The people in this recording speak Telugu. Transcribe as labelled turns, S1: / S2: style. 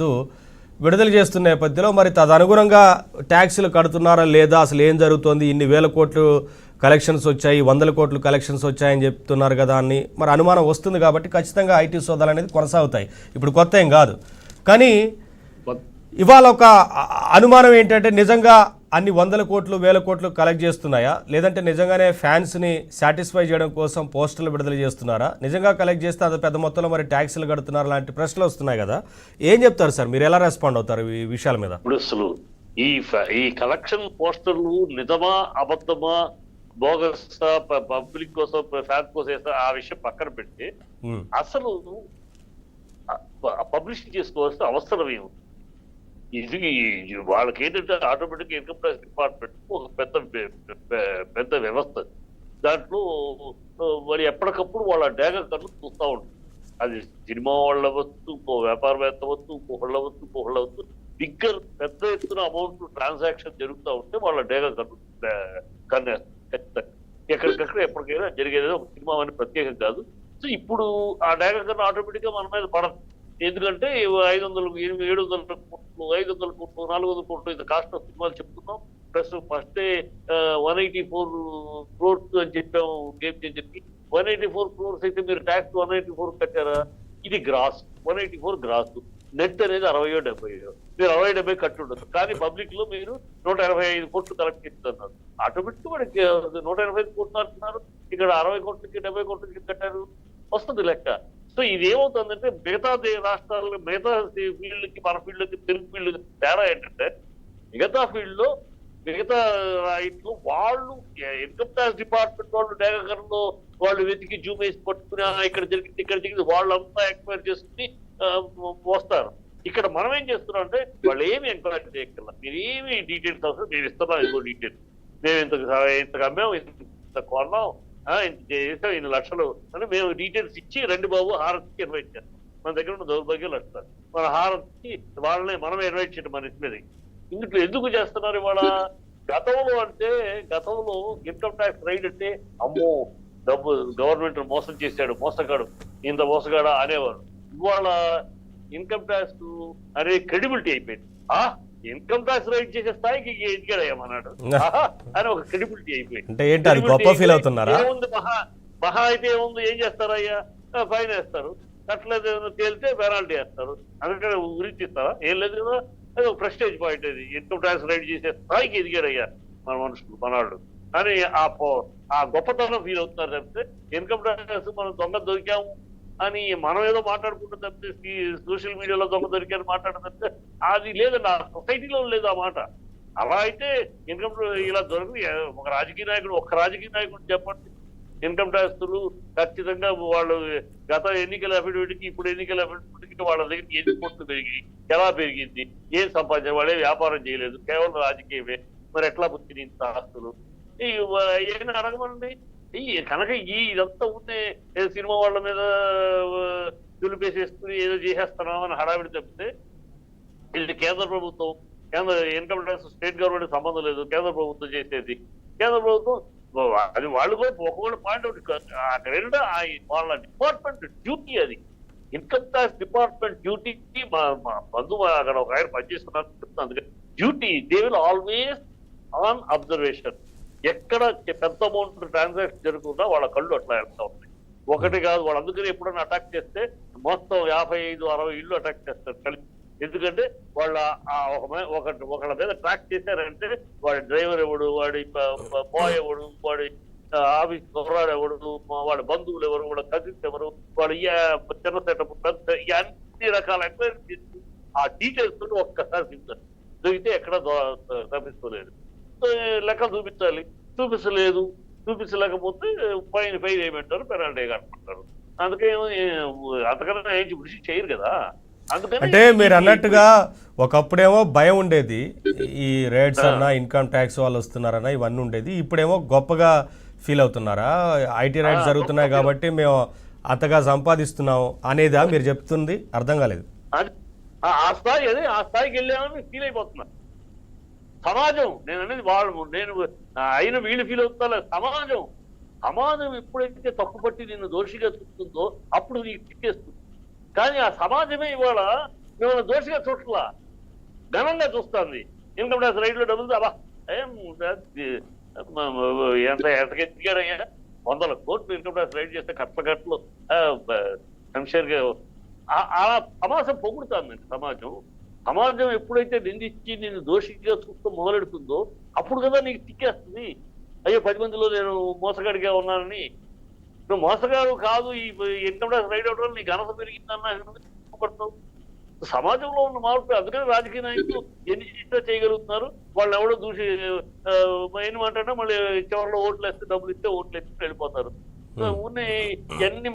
S1: తో విడుదల చేస్తున్న నేపథ్యంలో మరి తదనుగుణంగా ట్యాక్సులు కడుతున్నారా లేదా? అసలు ఏం జరుగుతోంది? ఇన్ని వేల కోట్లు కలెక్షన్స్ వచ్చాయి వందల కోట్లు కలెక్షన్స్ వచ్చాయని చెప్తున్నారు కదా అని మరి అనుమానం వస్తుంది కాబట్టి ఖచ్చితంగా ఐటీ సోదాలు అనేది కొనసాగుతాయి. ఇప్పుడు కొత్త ఏం కాదు. కానీ ఇవాళ ఒక అనుమానం ఏంటంటే నిజంగా అన్ని వందల కోట్లు వేల కోట్లు కలెక్ట్ చేస్తున్నాయా? లేదంటే నిజంగానే ఫ్యాన్స్ని సాటిస్ఫై చేయడం కోసం పోస్టర్లు విడుదల చేస్తున్నారా? నిజంగా కలెక్ట్ చేస్తే అంత పెద్ద మొత్తంలో మరి ట్యాక్సులు కడుతున్నారు లాంటి ప్రశ్నలు వస్తున్నాయి కదా. ఏం చెప్తారు సార్? మీరు ఎలా రెస్పాండ్ అవుతారు ఈ విషయాల మీద?
S2: ఇప్పుడు అసలు ఈ ఈ కలెక్షన్ పోస్టర్లు నిజమా అబద్ధమా బోగస్ పబ్లిక్ కోసం ఫ్యాన్ కోసం ఆ విషయం పక్కన పెట్టి అసలు పబ్లిష్ చేసుకోవాల్సిన అవసరం ఏముంది? ఇది వాళ్ళకి ఏంటంటే ఆటోమేటిక్ ఇన్కమ్ ట్యాక్స్ డిపార్ట్మెంట్ ఒక పెద్ద పెద్ద వ్యవస్థ. దాంట్లో మరి ఎప్పటికప్పుడు వాళ్ళ డేగ కన్ను చూస్తూ ఉంటుంది అది సినిమా వాళ్ళు అవ్వచ్చు ఇంకో వ్యాపారవేత్త అవ్వచ్చు ఇంకోళ్ళు అవ్వచ్చు ఇంకోళ్ళు అవ్వచ్చు. బిగ్గర్ పెద్ద ఎత్తున అమౌంట్ ట్రాన్సాక్షన్ జరుగుతూ ఉంటే వాళ్ళ డేగ కన్ను ఆ, కన్నేస్తారు. ఖచ్చితంగా. ఎక్కడికక్కడ ఎప్పటికైనా జరిగేది ఒక సినిమా అని ప్రత్యేకం కాదు. సో ఇప్పుడు ఆ డేగ కన్ను ఆటోమేటిక్గా మన మీద పడదు. ఎందుకంటే ఐదు వందలు ఎనిమిది ఏడు వందల కోట్లు ఐదు వందల కోట్లు నాలుగు వందల కోట్లు ఇది కాస్ట్ ఆఫ్ సినిమాలు చెప్తున్నాం. Plus first one eighty four crores అని చెప్పాము గేమ్ చేంజర్కి వన్ ఎయిటీ ఫోర్ క్రోర్స్ అయితే మీరు ట్యాక్స్ వన్ ఎయిటీ ఫోర్ కట్టారా? ఇది gross one eighty four gross net అనేది అరవయో డెబ్బై మీరు అరవై డెబ్బై కట్టి ఉండదు కానీ పబ్లిక్లో మీరు నూట ఎనభై ఐదు కోట్లు కలెక్ట్ చేస్తున్నారు. ఆటోమేటిక్ మనకి నూట ఎనభై ఐదు కోట్లు అంటున్నారు. ఇక్కడ అరవై కోట్లకి డెబ్బై కోట్లకి కట్టారు. వస్తుంది లెక్క. సో ఇది ఏమవుతుందంటే మిగతా దే- రాష్ట్రాల్లో మిగతా ఫీల్డ్కి మన ఫీల్డ్కి తెలుగు ఫీల్డ్ తేడా ఏంటంటే మిగతా ఫీల్డ్లో మిగతా రైట్లు వాళ్ళు ఇన్కమ్ ట్యాక్స్ డిపార్ట్మెంట్ వాళ్ళు డేగకర్లో వాళ్ళు వెతికి జూమ్ వేసి పట్టుకుని ఇక్కడ జరిగింది ఇక్కడ జరిగింది వాళ్ళంతా ఎంక్వైరీ చేసుకుని వస్తారు. ఇక్కడ మనం ఏం చేస్తున్నాం అంటే వాళ్ళు ఏమి ఎంక్వైరీ చేయగల మీరు ఏమి డీటెయిల్స్ అవసరం మేము ఇస్తున్నాం ఇదిగో డీటెయిల్స్. మేము ఇంత ఇంత అమ్మాం ఇంత కొన్నాం చేసాం ఇన్ని లక్షలు. అని మేము డీటెయిల్స్ ఇచ్చి రెండు బాబు హారతికి ఇన్వైట్ చేస్తాం. మన దగ్గర ఉన్న దౌర్భాగ్యాలు వస్తారు మన హారతికి వాళ్ళని మనమే ఇన్వైట్ చేయడం మన ఇంటి మీద. ఇందులో ఎందుకు చేస్తున్నారు ఇవాళ? గతంలో అంటే గతంలో ఇన్కమ్ ట్యాక్స్ రైడ్ అంటే అమ్మో డబ్బు గవర్నమెంట్ మోసం చేశాడు మోసగాడు ఇంత మోసగాడా అనేవారు. ఇవాళ ఇన్కమ్ ట్యాక్స్ అనే క్రెడిబిలిటీ అయిపోయింది. ఆ? ఇన్కమ్ ట్యాక్స్ రైడ్ చేసే స్థాయికి ఎదిగాడయ్యామన్నాడు ఆహా అని ఒక క్రెడిబిలిటీ అయిపోయింది.
S1: అంటే ఏంటి అది గొప్ప ఫీల్ అవుతున్నారా?
S2: ఏముంది మహా మహా అయితే ఏముంది ఏం చేస్తారయ్యా? ఫైన్ వేస్తారు. కట్టలేదు ఏమైనా తేలితే పెనాల్టీ వేస్తారు. అందుకని గురించి ఇస్తారా ఏం లేదు కదా? అది ఒక ప్రెస్టేజ్ పాయింట్ అది. ఇన్కమ్ ట్యాక్స్ రైడ్ చేసే స్థాయికి ఎదిగారయ్యా మన మనుషులు మనవాళ్ళు. అని ఆ గొప్పతనం ఫీల్ అవుతున్నారు తప్పితే ఇన్కమ్ ట్యాక్స్ మనం దొంగ దొరికాము. అని మనం ఏదో మాట్లాడుకుంటాం తప్పితే సోషల్ మీడియాలో దొంగ దొరికారు మాట్లాడడం తప్పితే అది లేదండి ఆ సొసైటీలో లేదు ఆ మాట. అలా అయితే ఇన్కమ్ ఇలా దొరికి ఒక రాజకీయ నాయకుడు ఒక్క రాజకీయ నాయకుడు చెప్పండి. ఇన్కమ్ ట్యాక్స్లు ఖచ్చితంగా వాళ్ళు గత ఎన్నికల అఫిడవిట్కి ఇప్పుడు ఎన్నికల అఫిడవిట్కి వాళ్ళ దగ్గర ఎన్ని కోట్లు పెరిగి ఎలా పెరిగింది ఏం సంపాదించారు వాళ్ళే వ్యాపారం చేయలేదు కేవలం రాజకీయమే. మరి ఎట్లా బుద్ధి ఆస్తులు ఈ ఏమైనా అడగమండి? కనుక ఈ ఇదంతా ఉంటే ఏదో సినిమా వాళ్ళ మీద దులిపేసేసుకుని ఏదో చేసేస్తున్నామని హడావిడి చెప్తే ఇది కేంద్ర ప్రభుత్వం కేంద్ర ఇన్కమ్ ట్యాక్స్ స్టేట్ గవర్నమెంట్ సంబంధం లేదు కేంద్ర ప్రభుత్వం చేసేది. కేంద్ర ప్రభుత్వం అది వాళ్ళు కూడా ఒక్కొక్కటి పాయింట్ ఒకటి అక్కడ వాళ్ళ డిపార్ట్మెంట్ డ్యూటీ అది. ఇన్కమ్ ట్యాక్స్ డిపార్ట్మెంట్ డ్యూటీకి మా మా బంధువు అక్కడ ఒక ఆయన పనిచేస్తున్నారు చెప్తున్నాను అందుకని. Duty they will always on observation. ఎక్కడ పెద్ద అమౌంట్ ట్రాన్సాక్షన్ జరుగుతుందో వాళ్ళ కళ్ళు అట్లా వెళ్తా ఉంటాయి ఒకటి కాదు వాళ్ళు అందుకని ఎప్పుడైనా అటాక్ చేస్తే మొత్తం యాభై ఐదు అరవై ఇళ్ళు అటాక్ చేస్తారు కలిపి ఎందుకంటే వాళ్ళ ఒక ఒకళ్ళ మీద ట్రాక్ చేశారంటే వాడి డ్రైవర్ ఎవడు వాడి బాయ్ ఎవడు వాడి ఆఫీస్ కుర్రాడు ఎవడు వాడి బంధువులు ఎవరు వాళ్ళ కజిన్స్ ఎవరు వాడు చిన్న సెటప్ పెద్ద అన్ని రకాల ఎంక్వైరీ చేసి ఆ డీటెయిల్స్ తోటి ఒక్కసారి తింటారు దొరికితే ఎక్కడ తప్పించుకోలేదు సో, లెక్క చూపించాలి. చూపించలేదు. చూపించలేకపోతే ఫైన్ ఫైన్ వేయమంటారు పెనాల్టీ కట్టమంటారు. అందుకే అంతకన్నా ఏం కృషి చేయరు కదా.
S1: అంటే మీరు అన్నట్టుగా ఒకప్పుడేమో భయం ఉండేది. ఈ రేట్స్ అన్నా ఇన్కమ్ ట్యాక్స్ వాళ్ళు వస్తున్నారన్నా ఇవన్నీ ఉండేది. ఇప్పుడేమో గొప్పగా ఫీల్ అవుతున్నారా? ఐటీ రైట్స్ జరుగుతున్నాయి కాబట్టి మేము అంతగా సంపాదిస్తున్నాం అనేదా మీరు చెప్తుంది? అర్థం కాలేదు.
S2: ఆ- స్థాయి అదే ఆ స్థాయికి వెళ్ళామని ఫీల్ అయిపోతున్నా. సమాజం. నేను అనేది వాళ్ళు నేను అయిన వీళ్ళు ఫీల్ అవుతా సమాజం. సమాజం ఎప్పుడైతే తప్పుపట్టి నిన్ను దోషిగా చూస్తుందో అప్పుడు నీకు చిక్కేస్తుంది కానీ ఆ సమాజమే ఇవాళ మిమ్మల్ని దోషిగా చూడట్లా. ఘనంగా చూస్తుంది. ఇన్కమ్ ట్యాక్స్ రైట్లో డబ్బులు అబ్బా ఏం ఎంత ఎంతకెత్తిగారయ్యా వందల కోట్లు ఇన్కమ్ ట్యాక్స్ రైట్ చేస్తే కట్టకట్లు కట్టలు శంషేర్గా అలా సమాజం పొగుడుతుంది సమాజం. సమాజం ఎప్పుడైతే నిందించి నేను దోషిగా చూస్తూ మొదలెడుతుందో అప్పుడు కదా నీకు తిక్కేస్తుంది. అయ్యో పది మందిలో నేను మోసగాడిగా ఉన్నానని. నువ్వు మోసగాడు కాదు ఈ ట్యాక్స్ రైట్ అవడం వల్ల నీ ఘనత పెరిగిందన్న సమాజంలో ఉన్న మార్పు అందుకని రాజకీయ నాయకులు ఎన్ని చేసినా చేయగలుగుతున్నారు. వాళ్ళు ఎవడో దూసి ఏమంటే మళ్ళీ చివరిలో ఓట్లు వేస్తే డబ్బులు ఇస్తే ఓట్లు వేస్తే వెళ్ళిపోతారు. ఉన్నాయి ఎన్ని